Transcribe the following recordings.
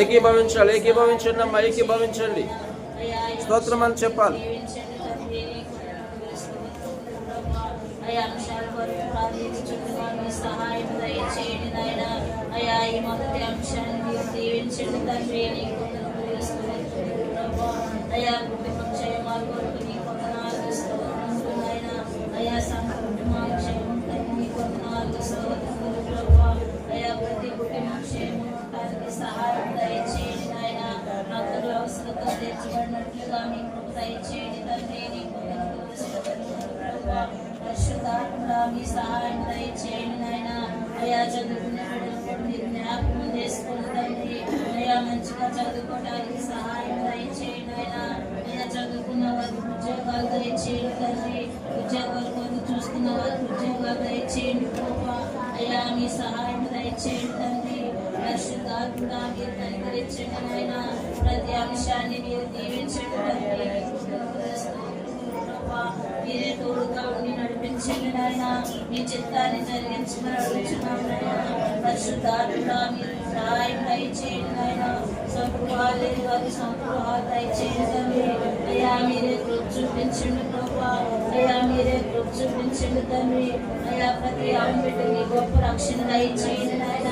ఏకీభవించాలి ఏకీభవించండి అమ్మా ఏకీభవించండి. స్తోత్రం అని చెప్పాలి అంశాల సహాయం దయచేయండి నాయన. అయ్యా ఈ మొదటి అంశాన్ని దీవించండి తండ్రి. ప్రభా అయ్యా కుటుంబ క్షేమాల కొరకు నీ వందనాలు వేస్తూ నాయన అయ్యా సంఘ కుటుంబాల క్షేమం తండ్రి నీ వందనాలు వేస్తూ ప్రభా అయ్యా ప్రతి కుటుంబ క్షేమం ఉండటానికి సహాయం దయచేయండి నాయన అందరూ అవసరత తెచ్చబడినట్లుగా మీ కృప దయచేయండి తండ్రి నీ వందనాలు వేస్తూ ప్రభా పరిశుద్ధాత్మడా మీ సహాయం దయచేయండి నాయన అయ్యా చదువుకునే బిడ్డలు కూడా మీరు జ్ఞాపకం చేసుకోండి తండ్రి అయ్యా మంచిగా చదువుకోవడానికి సహాయం దయచేయండి నాయన అయ్యా చదువుకున్న వారికి ఉద్యోగాలు దయచేయండి తండ్రి. ఉద్యోగాలు కొరకు చూస్తున్న వారికి ఉద్యోగాలు దయచేయండి ప్రభా. అయ్యా మీ సహాయం దయచేయండి తండ్రి. పరిశుద్ధాత్మడా మీరు కనికరించండి నాయన. ప్రతి అంశాన్ని మీరు దీవించండి తండ్రి. మీరే తోడుగా ఉండి నడిపించండి నాయన. మీ చిత్తాన్ని జరిగించమని అడుగుతున్నాం నాయన. పరిశుద్ధాత్మడా మీరు సహాయం దయచేయండి నాయన. సంపృహాలు లేని వారికి సంపృహాలు దయచేయండి తండ్రి. అయ్యా మీరే కృప చూపించండి ప్రభా. అయ్యా మీరే కృప చూపించండి తండ్రి. అయ్యా ప్రతి ఆమె బిడ్డకి గొప్ప రక్షణ దయచేయండి నాయన.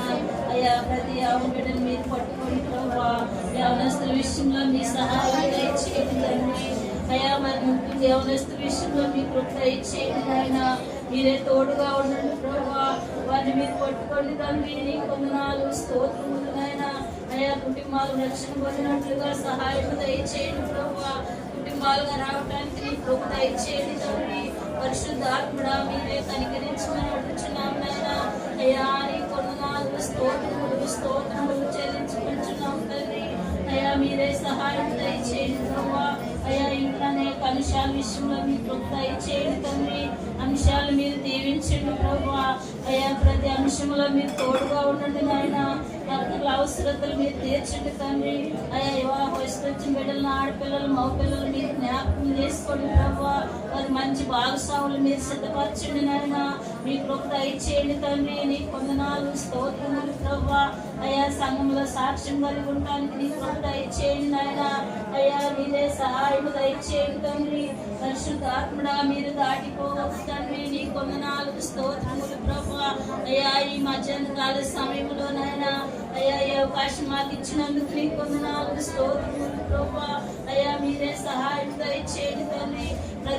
అయ్యా ప్రతి ఆమె బిడ్డని మీరు పట్టుకోండి ప్రభా. యవనస్తుల విషయంలో మీ సహాయం దయచేయండి తండ్రి. అయ్యా మరి ముఖ్యంగా యవనస్తుల విషయంలో మీ కృప దయచేయండి నాయన. మీరే తోడుగా ఉండండి ప్రభా. వారిని మీరు పట్టుకోండి తండ్రి. నీ కొందనాలు స్తోత్రములు నాయన. అయ్యా కుటుంబాలు రక్షణ పొందినట్లుగా సహాయం దయచేయండి ప్రభా. కుటుంబాలుగా రావడానికి నీ కృప దయచేయండి తండ్రి. పరిశుద్ధాత్మడా మీరే కనికరించమని అడుగుతున్నాం నాయన. అయ్యా నీ కొందనాలు స్తోత్రములు స్తోత్రములు చెల్లించుకుంటున్నాం తండ్రి. అయ్యా మీరే సహాయం దయచేయండి ప్రభా. అయ్యా ఇంకా అనేక అంశాల విషయంలో మీ కృప దయచేయండి తండ్రి. అంశాలు మీరు దీవించండి ప్రభా. అయ్యా ప్రతి అంశంలో మీరు తోడుగా ఉండండి నాయన. భక్తుల అవసరతలు మీరు తీర్చండి తండ్రి. అయ్యా వివాహ వయసుకు వచ్చిన బిడ్డలను ఆడపిల్లలు మగ పిల్లలు జ్ఞాపకం చేసుకోండి ప్రభా వారి మంచి భాగస్వాములు మీరు సిద్ధపరచండి నాయన. మీ కృప దయచేయండి తండ్రి. నీ కొందనాలు స్తోత్రములు ప్రభా. అయ్యా సంఘంలో సాక్ష్యం కలిగి ఉండడానికి నీ కృప దయచేయండి నాయన. అయ్యా మీరే సహాయం దయచేయండి తండ్రి. పరిశుద్ధాత్మడా మీరు దాటిపోవచ్చు తండ్రి. నీ కొందనాలు స్తోత్రములు ప్రభా. అయ్యా ఈ మధ్యాహ్న కాల సమయంలో నాయన. అయ్యా ఈ అవకాశం మాకు ఇచ్చినందుకు నీ కొందనాలు స్తోత్రములు ప్రభా. అయ్యా మీరే సహాయం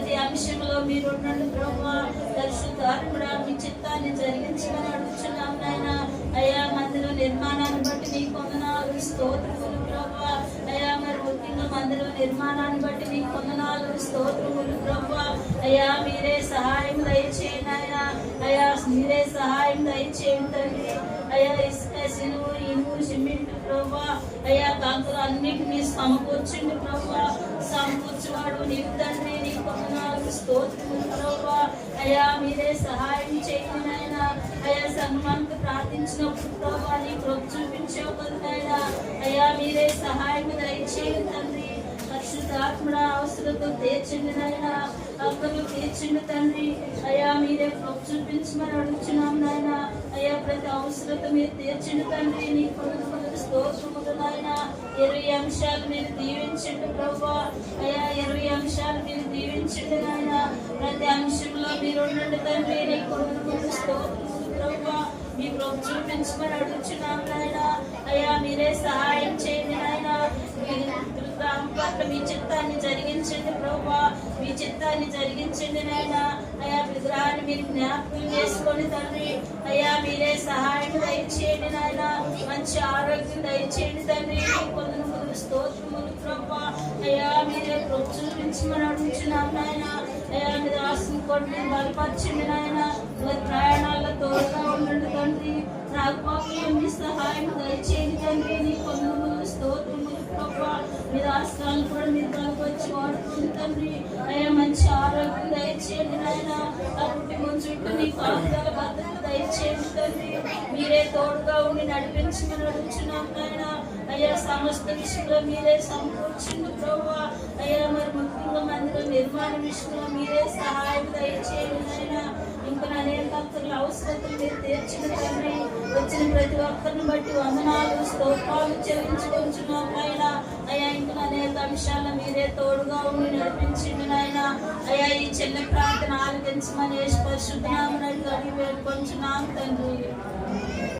ప్రతి అంశంలో మీరు ఉండండి ప్రభా పరిశుద్ధాత్మడా మీ చిత్తాన్ని జరిగించమని అడుగుతున్నాం నాయన. అయ్యా మందిర నిర్మాణాన్ని బట్టి మీ కొందనాలు స్తోత్రములు ప్రభా అయా మరి ముఖ్యంగా మందిర నిర్మాణాన్ని బట్టి మీ కొందనాలు స్తోత్రములు ప్రభా అయా మీరే సహాయం దయచేయండి ఆయన అయ్యా మీరే సహాయం దయచేయండి తండ్రి అయ్యా ఇసుక సినువు ఇనుము సిమెంట్ ప్రభు అయా కాకులు అన్నిటి మీ సమకూర్చండి ప్రభా సమకూర్చువాడు నీవు స్తోత్రములు ప్రభా. అయ్యా మీరే సహాయం చేయమనైనా నాయన. అయ్యా సంఘమానికి ప్రార్థించినప్పుడు ప్రభా నీ కృప చూపించావు కదా అయ్యా మీరే సహాయం దయచేయండి తండ్రి. పరిశుద్ధాత్మడ అవసరతో తీర్చండి నాయన. అక్కలు తీర్చండి తండ్రి. అయ్యా మీరే కృప చూపించమని అడుగుతున్నాం నాయన. అయ్యా ప్రతి అవసరత మీరు తీర్చండి తండ్రి. నీ కొడుకు కొడుకు స్తోత్రములు నాయన. ఇరవై అంశాలు మీరు దీవించండి ప్రభా. అయ్యా ఇరవై అంశాలు మీరు దీవించండి ప్రతి అంశంలో మీరు ఉండండి తండ్రి నీ కొడుకు స్తోత్రం మీ కృప చూపించమని అడుగుతున్నాం నాయన. అయ్యా మీరే సహాయం చేయండి నాయన. మీ చిత్తాన్ని జరిగించండి ప్రభా. మీ చిత్తాన్ని జరిగించండి నాయన. అయ్యా విగ్రహాన్ని మీరు జ్ఞాపకం చేసుకొని తండ్రి. అయ్యా మీరే సహాయం దయచేయండి నాయన. మంచి ఆరోగ్యం దయచేయండి తండ్రి. కొందరు స్తోత్రములు ప్రభా. అయ్యా మీరే కృప చూపించమని అడుగుతున్నాం నాయన. ఆశను బలపరచండి నాయన. ప్రయాణాల్లో తోడుగా ఉండండి తండ్రి. రాకపోతే సహాయం దయచేయండి తండ్రి. నీ పనులు స్తోత్రములు ప్రభా. మీ రాష్ట్రాలను కూడా మీరు వచ్చి వాడుతుంది తండ్రి. ఆయన మంచి ఆరోగ్యం దయచేయండి నాయన. ఆ కుటుంబం చుట్టూ నీ కాపుదల భద్రత దయచేయండి తండ్రి. మీరే తోడుగా ఉండి నడిపించమని అడుగుతున్నాం నాయన. అయ్యా సమస్త విషయంలో మీరే సమకూర్చింది ప్రభు. అయ్యా మరి ముఖ్యంగా మందిరం నిర్మాణ విషయంలో మీరే సహాయం ఇంకా అవసరతలు మీరు తీర్చిన తండ్రి. వచ్చిన ప్రతి ఒక్కరిని బట్టి వందనాలు స్తోత్రాలు చెల్లించుకుంటున్నాం నాయన. అయ్యా ఇంకా అనేక అంశాల మీరే తోడుగా ఉండి నడిపించింది నాయన. అయ్యా ఈ చెల్లి ప్రార్థన ఆలకించమని పరిశుద్ధనామని అడిగి వేడుకొంచున్నాం తండ్రి.